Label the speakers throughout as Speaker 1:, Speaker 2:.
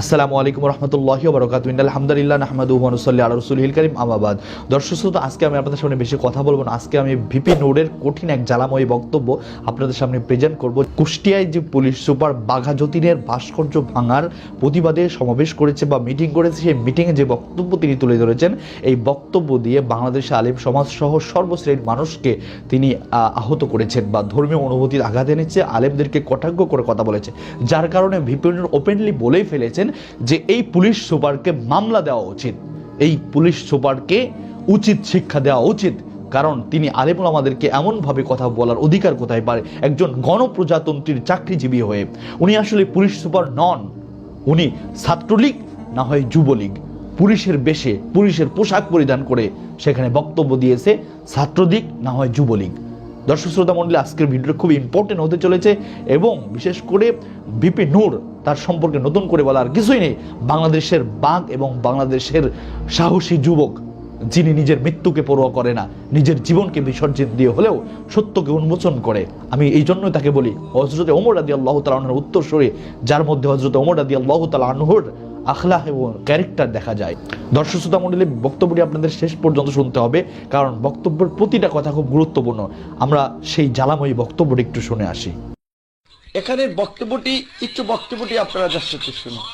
Speaker 1: আসসালামু আলাইকুম রহমতুল্লাহি বরকাত আলহামদুলিল্লাহ আহমদ নাহমাদু ওয়ানুসাল্লি আলা রসুলহিল করিম। আমাবাদ দর্শক শ্রোতা, আজকে আমি আপনাদের সামনে বেশি কথা বলব না। আজকে আমি ভিপি নোডের কঠিন এক জ্বালাময়ী বক্তব্য আপনাদের সামনে প্রেজেন্ট করব। কুষ্টিয়ায় যে পুলিশ সুপার বাঘা যতীনের ভাস্কর্য ভাঙার প্রতিবাদে সমাবেশ করেছে বা মিটিং করেছে, সেই মিটিংয়ে যে বক্তব্য তিনি তুলে ধরেছেন, এই বক্তব্য দিয়ে বাংলাদেশে আলিম সমাজ সহ সর্বশ্রেণীর মানুষকে তিনি আহত করেছেন বা ধর্মীয় অনুভূতির আঘাত এনেছে, আলেমদেরকে কটাক্ষ করে কথা বলেছে। যার কারণে ভিপিএন ওপেনলি বলেই ফেলেছেন যে এই পুলিশ সুপারকে মামলা দেওয়া উচিত। এই পুলিশ সুপারকে উচিত শিক্ষা দেওয়া উচিত। কারণ তিনি আলেমুল আমাদেরকে এমনভাবে কথা বলার অধিকার কোথায় পারে একজন গণপ্রজাতন্ত্রীর চাকরিজীবী হয়ে। উনি আসলে পুলিশ সুপার নন। উনি ছাত্রলীগ, না হয় যুবলীগ। পুলিশের বেশে, পুলিশের পোশাক পরিধান করে সেখানে বক্তব্য দিয়েছে ছাত্রলীগ, না হয় যুবলীগ। দর্শক শ্রোতা মন্ডলী আজকের ভিডিওটা খুব ইম্পর্টেন্ট হতে চলেছে এবং বিশেষ করে বিপি নূর তার সম্পর্কে নতুন করে বলার কিছুই নেই। বাংলাদেশের বাঘ এবং বাংলাদেশের সাহসী যুবক। যিনি নিজের মৃত্যুকে পরোয়া করে না, নিজের জীবনকে বিসর্জন দিয়ে হলেও সত্যকে উন্মোচন করে। আমি এই জন্যই তাকে বলি হজরত ওমর রাদি আল্লাহ উত্তর সরে, যার মধ্যে হজরত ওমর রাদি আল্লাহ তালাহর আখলাহ এবং ক্যারেক্টার দেখা যায়। দর্শক শ্রোতা মণ্ডলী, বক্তব্যটি আপনাদের শেষ পর্যন্ত শুনতে হবে, কারণ বক্তব্যের প্রতিটা কথা খুব গুরুত্বপূর্ণ। আমরা সেই জ্বালাময়ী বক্তব্যটি একটু শুনে আসি।
Speaker 2: এখানের বক্তব্যটি, একটু বক্তব্যটি আপনারা যাচ্ছে শুনুন।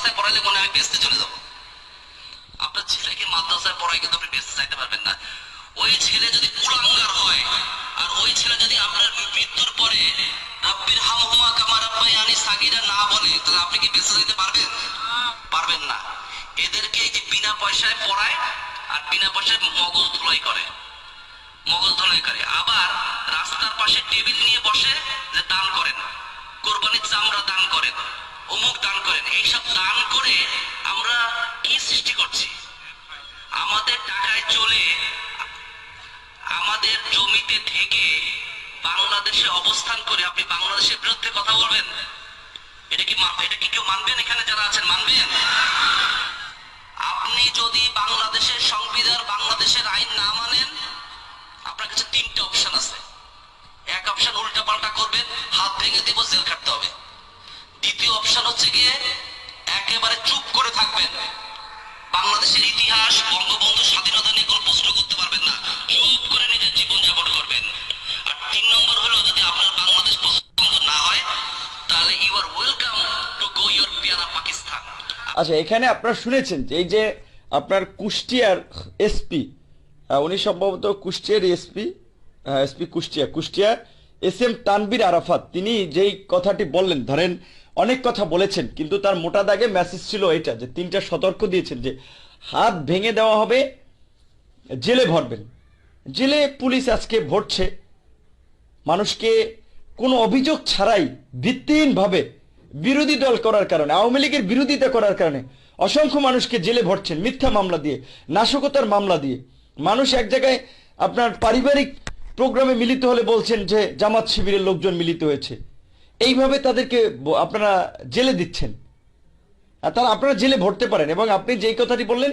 Speaker 3: মাদ্রাসায় পড়াইলে মনে হয় বেসতে চলে যাব। আপনার ছেলেকে মাদ্রাসায় পড়াই কিন্তু আপনি বেসতে চাইতে পারবেন না। ওই ছেলে যদি কুলাঙ্গার হয়, আর ওই ছেলে যদি আপনার মৃত্যুর পরে রব্বির হামহুমা কামার আব্বাই আনি সাগিরা না বলে, তাহলে আপনি কি পারবেন? পারবেন না। এদেরকে এই যে বিনা পয়সায় পড়ায়, আর বিনা পয়সায় মগজ ধুলাই করে? মগজ ধুলাই করে। আবার রাস্তার পাশে টেবিল নিয়ে বসে যে দান করেন। কোরবানির চামড়া দান করেন। অমুক দান করেন। এইসব দান করে আমরা কি সৃষ্টি করছি? আমাদের টাকায় চলে, আমাদের জমিতে থেকে বাংলাদেশে অবস্থান করে আপনি বাংলাদেশের বিরুদ্ধে কথা বলবেন? এটা কি এটা কি কেউ মানবেন এখানে যারা আছেন? মানবেন? আপনি যদি বাংলাদেশের সংবিধান, বাংলাদেশের আইন না মানেন, আপনার কাছে তিনটে অপশন আছে। এক অপশন উল্টা পাল্টা করবেন, হাত ভেঙে দিব, জেল খাটতে হবে। দ্বিতীয় অপশন হচ্ছে গিয়ে একেবারে চুপ করে থাকবেন। বাংলাদেশের ইতিহাস, বঙ্গবন্ধু স্বাধীনতা নিয়ে কোনো প্রশ্ন করতে পারবেন না। চুপ করে নিজের জীবন যাপন করবেন। আর তিন নম্বর হলো, যদি আপনার বাংলাদেশ পছন্দ না হয়, তাহলে you are welcome to go your পিয়ারা পাকিস্তান
Speaker 2: আচ্ছা এখানে আপনারা শুনেছেন যে এই যে আপনার কুষ্টিয়ার এসপি উনি সম্ভবত কুষ্টিয়ার SP SP Kushtia Kushtia S M Tanvir Arafat, তিনি যেই কথাটি বললেন, ধরেন অনেক কথা বলেছেন, কিন্তু তার মোটা দাগে মেসেজ ছিল এটা, যে তিনটা সতর্ক দিয়েছেন যে হাত ভেঙে দেওয়া হবে, জেলে ভরবেন। জেলে পুলিশ আজকে ভরছে। মানুষকে কোনো অভিযোগ ছাড়াই ভিত্তিহীনভাবে বিরোধী দল করার কারণে, আওয়ামী লীগের বিরোধিতা করার কারণে অসংখ্য মানুষকে জেলে ভরছেন মিথ্যা মামলা দিয়ে, নাশকতার মামলা দিয়ে। মানুষ এক জায়গায় আপনার পারিবারিক প্রোগ্রামে মিলিত হলে বলছেন যে জামাত শিবিরের লোকজন মিলিত হয়েছে। এইভাবে তাদেরকে আপনারা জেলে দিচ্ছেন। আর তারা আপনারা জেলে ভরতে পারেন এবং আপনি যেই কথাটি বললেন,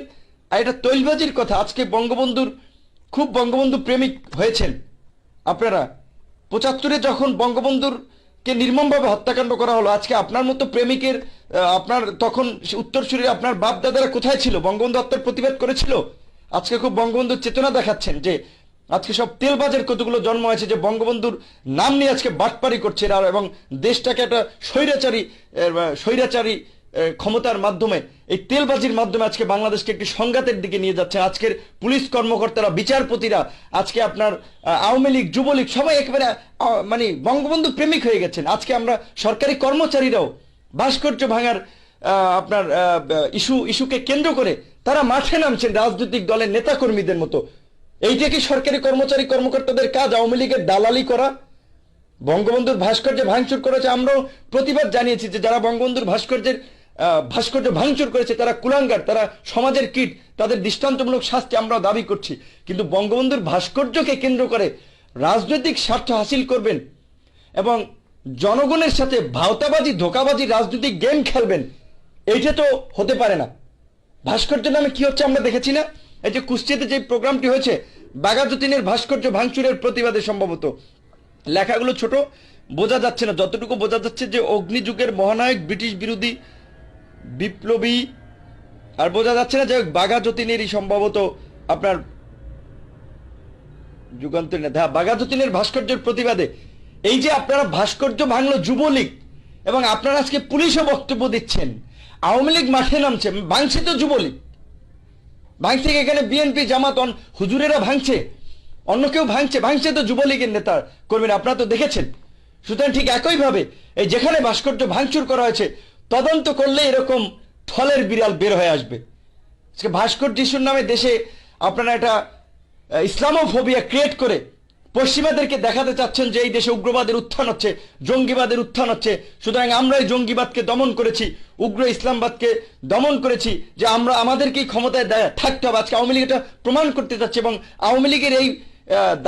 Speaker 2: আর এটা তৈলবাজির কথা, আজকে বঙ্গবন্ধুর খুব বঙ্গবন্ধু প্রেমিক হয়েছেন। আপনারা পঁচাত্তরে যখন বঙ্গবন্ধুর কে নির্মমভাবে হত্যাকাণ্ড করা হলো, আজকে আপনার মতো প্রেমিকের আপনার তখন উত্তরসূরি আপনার বাপ দাদারা কোথায় ছিল? বঙ্গবন্ধু হত্যার প্রতিবাদ করেছিল? আজকে খুব বঙ্গবন্ধুর চেতনা দেখাচ্ছেন যে আজকে সব তেলবাজের কতগুলো জন্ম হয়েছে যে বঙ্গবন্ধুর নাম নিয়ে আজকে বাটপারি করছে এরা, এবং দেশটাকে একটা স্বৈরাচারী স্বৈরাচারী ক্ষমতার মাধ্যমে, এই তেলবাজির মাধ্যমে আজকে বাংলাদেশকে একটি সংঘাতের দিকে নিয়ে যাচ্ছে। আজকের পুলিশ কর্মকর্তারা, বিচারপতিরা, আজকে আপনার আওয়ামী লীগ, যুবলীগ, সবাই একেবারে মানে বঙ্গবন্ধু প্রেমিক হয়ে গেছেন। আজকে আমরা সরকারি কর্মচারীরাও ভাস্কর্য ভাঙার আপনার ইস্যু, ইস্যুকে কেন্দ্র করে তারা মাঠে নামছেন রাজনৈতিক দলের নেতাকর্মীদের মতো। এইটা কি সরকারি কর্মচারী কর্মকর্তাদের কাজ? আওয়ামী লীগের দালালি করা? বঙ্গবন্ধুর ভাস্কর্য ভাঙচুর করেছে। আমরাও প্রতিবাদ জানিয়েছি যে যারা বঙ্গবন্ধুর ভাস্কর্যের ভাস্কর্য ভাঙচুর করেছে, তারা কুলাঙ্গার, তারা সমাজের কীট, তাদের দৃষ্টান্তমূলক শাস্তি আমরা দাবি করছি। কিন্তু বঙ্গবন্ধুর ভাস্কর্যকে কেন্দ্র করে রাজনৈতিক স্বার্থ হাসিল করবেন এবং জনগণের সাথে ভাওতাবাজি, ধোকাবাজি, রাজনৈতিক গেম খেলবেন, এইটা তো হতে পারে না। ভাস্কর্য নামে কি হচ্ছে আমরা দেখেছি না? এই যে কুষ্টিয়াতে যে প্রোগ্রামটি হয়েছে বাগাজুদ্দিনের ভাস্কর্য ভাঙচুরের প্রতিবাদে সম্ভবত। লেখাগুলো ছোট, বোঝা যাচ্ছে না, যতটুকু বোঝা যাচ্ছে যে অগ্নিযুগের মহানায়ক ব্রিটিশ বিরোধী বিপ্লবী, আর বোঝা যাচ্ছে না যে বাঘা বাঘাযতীনেরই সম্ভবত আপনার যুগান্তর নেতা। হ্যাঁ বাঘাযতীনের ভাস্কর্যের প্রতিবাদে। এই যে আপনারা ভাস্কর্য ভাঙলো যুবলীগ, এবং আপনারা আজকে পুলিশও বক্তব্য দিচ্ছেন। আওয়ামী লীগ মাঠে নামছে, ভাঙছে তো যুবলীগ। ভাঙছে এখানে বিএনপি জামাত হুজুরেরা ভাঙছে? অন্য কেউ ভাঙছে? ভাঙছে তো যুবলীগের নেতা কর্মীরা, আপনারা তো দেখেছেন। সুতরাং ঠিক একইভাবে এই যেখানে ভাস্কর্য ভাঙচুর করা হয়েছে, তদন্ত করলে এরকম থলের বিড়াল বের হয়ে আসবে। আজকে ভাস্কর্য ইস্যুর নামে দেশে আপনারা একটা ইসলামোফোবিয়া ক্রিয়েট করে পশ্চিমাদেরকে দেখাতে চাচ্ছেন যে এই দেশে উগ্রবাদের উত্থান হচ্ছে, জঙ্গিবাদের উত্থান হচ্ছে। সুতরাং আমরা আমরাই জঙ্গিবাদকে দমন করেছি, উগ্র ইসলামবাদকে দমন করেছি যে আমরা আমাদেরকেই ক্ষমতায় থাকতে হবে। আজকে আওয়ামী লীগ এটা প্রমাণ করতে চাচ্ছে এবং আওয়ামী লীগের এই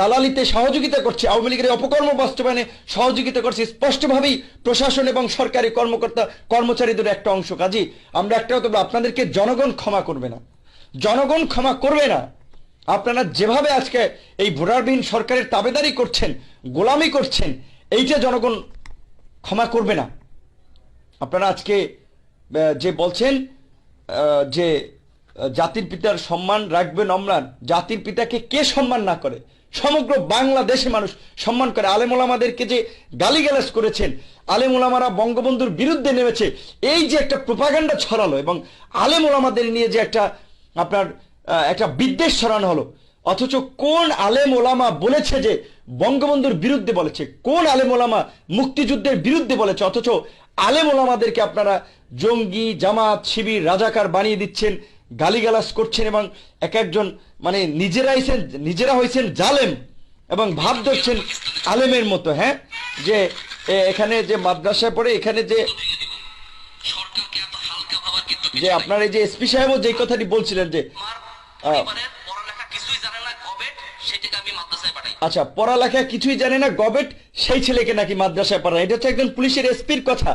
Speaker 2: দালালিতে সহযোগিতা করছে, আওয়ামী লীগের এই অপকর্ম বাস্তবায়নে সহযোগিতা করছে স্পষ্টভাবেই প্রশাসন এবং সরকারি কর্মকর্তা, কর্মচারীদের একটা অংশ। কাজী, আমরা একটা আপনাদেরকে জনগণ ক্ষমা করবে না। জনগণ ক্ষমা করবে না। আপনারা যেভাবে আজকে এই ভোটারবিহীন সরকারের তাবেদারি করছেন, গোলামি করছেন, এইটা জনগণ ক্ষমা করবে না। আপনারা আজকে যে বলছেন যে জাতির পিতার সম্মান রাখবেন অম্লান জাতির পিতাকে কে সম্মান না করে? সমগ্র বাংলাদেশে মানুষ সম্মান করে। আলেমোলামাদেরকে যে গালিগালাজ করেছেন আলেমোলামারা বঙ্গবন্ধুর বিরুদ্ধে নেমেছে, এই যে একটা প্রোপাগান্ডা ছড়ালো এবং আলেমোলামাদের নিয়ে যে একটা আপনার একটা বিদ্বেষ ছড়ানো হলো অথচ কোন আলেম ওলামা বলেছে যে বঙ্গবন্ধুর বিরুদ্ধে বলেছে কোন আলেম ওলামা মুক্তিযুদ্ধের বিরুদ্ধে বলেছে অথচ আলেম ওলামাদেরকে আপনারা জঙ্গি জামাত শিবির রাজাকার বানিয়ে দিচ্ছেন গালিগালাজ করছেন এবং এক একজন মানে নিজেরা হয়েছেন নিজেরা হয়েছেন জালেম এবং ভাব ধরছেন আলেমের মতো হ্যাঁ যে এখানে যে মাদ্রাসায় পড়ে এখানে যে যে। আপনার এই যে এসপি সাহেবও যে কথাটি বলছিলেন যে আচ্ছা পড়ালেখা কিছুই জানে না গবেট সেই ছেলেকে নাকি মাদ্রাসায় পড়ায় এটা হচ্ছে একজন পুলিশের এসপির কথা।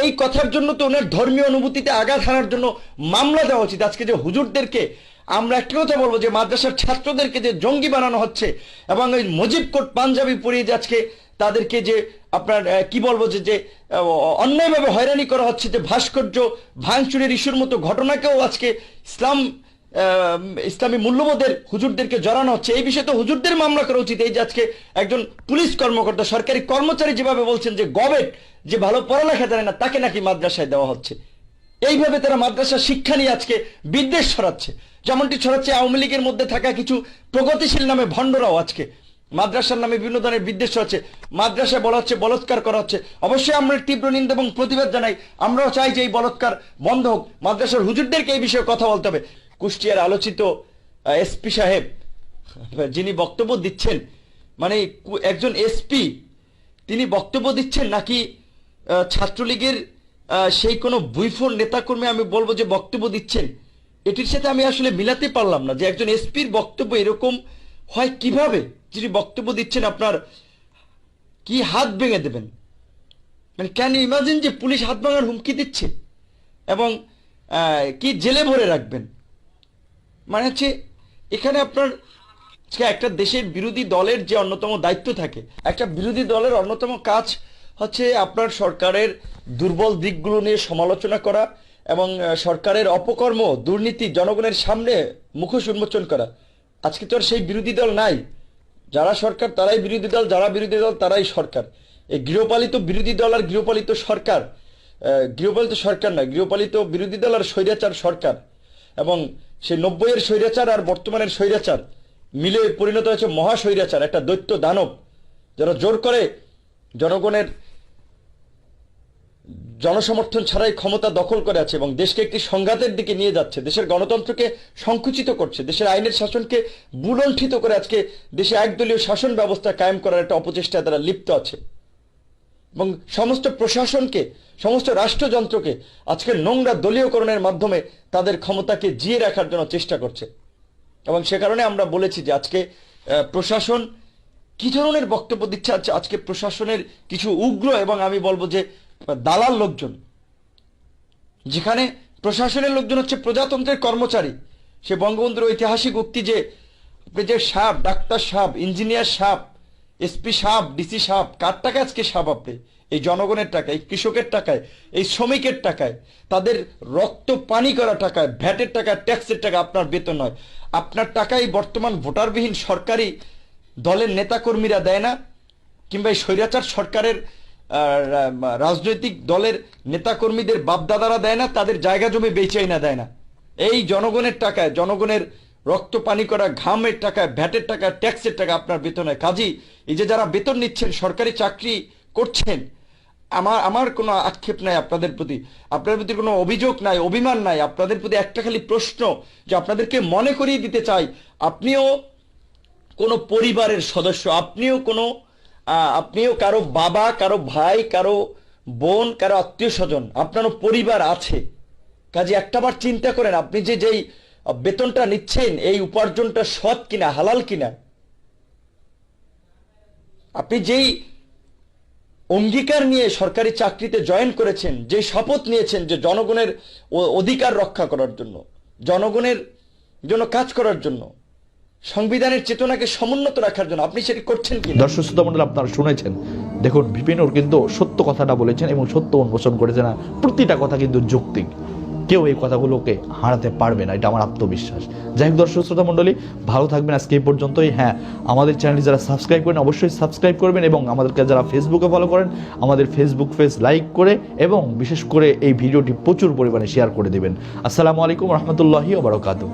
Speaker 2: এই কথার জন্য তো ওনার ধর্মীয় অনুভূতিতে আঘাত হানার জন্য মামলা দেওয়া উচিত। আজকে যে হুজুরদেরকে আমরা একটা কথা বলব যে মাদ্রাসার ছাত্রদেরকে যে জঙ্গি বানানো হচ্ছে এবং ওই মজিব কোট পাঞ্জাবি পরিয়ে যে আজকে তাদেরকে যে আপনার কি বলব যে যে অন্যায়ভাবে হয়রানি করা হচ্ছে যে ভাস্কর্য ভাঙচুরের ইস্যুর মতো ঘটনাকেও আজকে ইসলাম ইসলামী মূল্যবোধের হুজুরদেরকে জড়ানো হচ্ছে। এই বিষয়ে তো হুজুরদের মামলা করা উচিত। এই যে আজকে একজন পুলিশ কর্মকর্তা, সরকারি কর্মচারী যেভাবে বলছেন যে গবেট, যে ভালো পড়ালেখা জানে না, তাকে নাকি মাদ্রাসায় দেওয়া হচ্ছে। এইভাবে তারা মাদ্রাসা শিক্ষা নিয়ে আজকে বিদ্বেষ ছড়াচ্ছে। যেমনটি ছড়াচ্ছে আওয়ামী লীগের মধ্যে থাকা কিছু প্রগতিশীল নামে ভণ্ডরাও আজকে। মাদ্রাসার নামে বিভিন্ন ধরনের বিদ্বেষ হচ্ছে মাদ্রাসায় বলা হচ্ছে, বলৎকার করা হচ্ছে। অবশ্যই আমরা তীব্র নিন্দা এবং প্রতিবাদ জানাই। আমরাও চাই যে এই বলৎকার বন্ধ হোক। মাদ্রাসার হুজুরদেরকে এই বিষয়ে কথা বলতে হবে। কুষ্টিয়ার আলোচিত এসপি সাহেব, যিনি বক্তব্য দিচ্ছেন মানে একজন এসপি, তিনি বক্তব্য দিচ্ছেন নাকি ছাত্রলীগের সেই কোনো বুইফোর নেতাকর্মী আমি বলব যে বক্তব্য দিচ্ছেন, এটির সাথে আমি আসলে মিলাতে পারলাম না যে একজন এসপির বক্তব্য এরকম হয় কীভাবে? যিনি বক্তব্য দিচ্ছেন আপনার, কি হাত ভেঙে দেবেন? মানে ক্যান ইমাজিন যে পুলিশ হাত ভাঙার হুমকি দিচ্ছে এবং কি জেলে ভরে রাখবেন? মানে হচ্ছে, এখানে আপনার একটা দেশের বিরোধী দলের যে অন্যতম দায়িত্ব থাকে, একটা বিরোধী দলের অন্যতম কাজ হচ্ছে আপনার সরকারের দুর্বল দিকগুলো নিয়ে সমালোচনা করা এবং সরকারের অপকর্ম, দুর্নীতি, জনগণের সামনে মুখোশ উন্মোচন করা। আজকে তো আর সেই বিরোধী দল নাই। যারা সরকার, তারাই বিরোধী দল, যারা বিরোধী দল, তারাই সরকার। এই গৃহপালিত বিরোধী দল আর গৃহপালিত সরকার গৃহপালিত সরকার নয়, গৃহপালিত বিরোধী দল আর স্বৈরাচার সরকার। এবং সেই নব্বইয়ের স্বৈরাচার আর বর্তমানের স্বৈরাচার মিলে পরিণত হয়েছে মহা স্বৈরাচার একটা দৈত্য দানব। যারা জোর করে জনগণের জনসমর্থন ছাড়াই ক্ষমতা দখল করে আছে এবং দেশকে একটি সংঘাতের দিকে নিয়ে যাচ্ছে, দেশের গণতন্ত্রকে সংকুচিত করছে, দেশের আইনের শাসনকে বুলণ্ঠিত করে আজকে দেশে একদলীয় শাসন ব্যবস্থা কায়েম করার একটা অপচেষ্টায় তারা লিপ্ত আছে। এবং সমস্ত প্রশাসনকে, সমস্ত রাষ্ট্রযন্ত্রকে আজকে নোংরা দলীয়করণের মাধ্যমে তাদের ক্ষমতাকে জিয়ে রাখার জন্য চেষ্টা করছে। এবং সে কারণে আমরা বলেছি যে আজকে প্রশাসন কি ধরনের বক্তব্য দিচ্ছে? আজ- আজকে প্রশাসনের কিছু উগ্র এবং আমি বলব যে, দালাল লোকজন। যেখানে প্রশাসনের লোকজন হচ্ছে প্রজাতন্ত্রের কর্মচারী। সে বঙ্গবন্ধুর ঐতিহাসিক উক্তি যে যে সাপ, ডাক্তার সাপ, ইঞ্জিনিয়ার সাপ এসপি সাপ ডিসি সাপ কার টাকা আজকে সাপ আপনি? এই জনগণের টাকায় কৃষকের টাকায়, এই শ্রমিকের টাকায়, তাদের রক্ত পানি করা টাকায়, ভ্যাটের টাকা ট্যাক্সের টাকা আপনার বেতন নয়। আপনার টাকাই বর্তমান ভোটারবিহীন সরকারি দলের নেতাকর্মীরা দেয় না, কিংবা এই স্বৈরাচার সরকারের রাজনৈতিক দলের নেতাকর্মীদের বাপদাদারা দেয় না, তাদের জায়গা জমি বেচাই না দেয় না। এই জনগণের টাকায়, জনগণের রক্ত পানি করা, ঘামের টাকায়, ভ্যাটের টাকা ট্যাক্সের টাকা আপনার বেতনে কাজী এই যে যারা বেতন নিচ্ছেন, সরকারি চাকরি করছেন, আমার আমার কোনো আক্ষেপ নাই আপনাদের প্রতি। আপনাদের প্রতি কোনো অভিযোগ নাই, অভিমান নাই। আপনাদের প্রতি একটা খালি প্রশ্ন যে আপনাদেরকে মনে করিয়ে দিতে চাই, আপনিও কোনো পরিবারের সদস্য, আপনিও কোনো আপনিও কারও বাবা, কারও ভাই, কারও বোন, কারও আত্মীয় স্বজন, আপনারও পরিবার আছে। কাজে একটাবার চিন্তা করেন, আপনি যে যেই বেতনটা নিচ্ছেন, এই উপার্জনটা সৎ কিনা, হালাল কিনা? আপনি যেই অঙ্গীকার নিয়ে সরকারি চাকরিতে জয়েন করেছেন যে শপথ নিয়েছেন যে জনগণের অধিকার রক্ষা করার জন্য, জনগণের জন্য কাজ করার জন্য, সংবিধানের চেতনাকে সমুন্নত রাখার জন্য, আপনি সেটি করছেন কি
Speaker 1: দর্শক শ্রোতা মন্ডল আপনারা শুনেছেন। দেখুন বিপিনুর কিন্তু সত্য কথাটা বলেছেন এবং সত্য উন্মোচন করেছেন প্রতিটা কথা কিন্তু যৌক্তিক। কেউ এই কথাগুলোকে হারাতে পারবে না, এটা আমার আত্মবিশ্বাস। যাই হোক দর্শক, শ্রোতা মণ্ডলী, ভালো থাকবেন আজকে এই পর্যন্তই। হ্যাঁ আমাদের চ্যানেলটি যারা সাবস্ক্রাইব করেন অবশ্যই সাবস্ক্রাইব করবেন এবং আমাদেরকে যারা ফেসবুকে ফলো করেন, আমাদের ফেসবুক পেজ লাইক করে এবং বিশেষ করে এই ভিডিওটি প্রচুর পরিমাণে শেয়ার করে দেবেন। আসসালামু আলাইকুম রহমতুল্লাহি ওবরাকাতু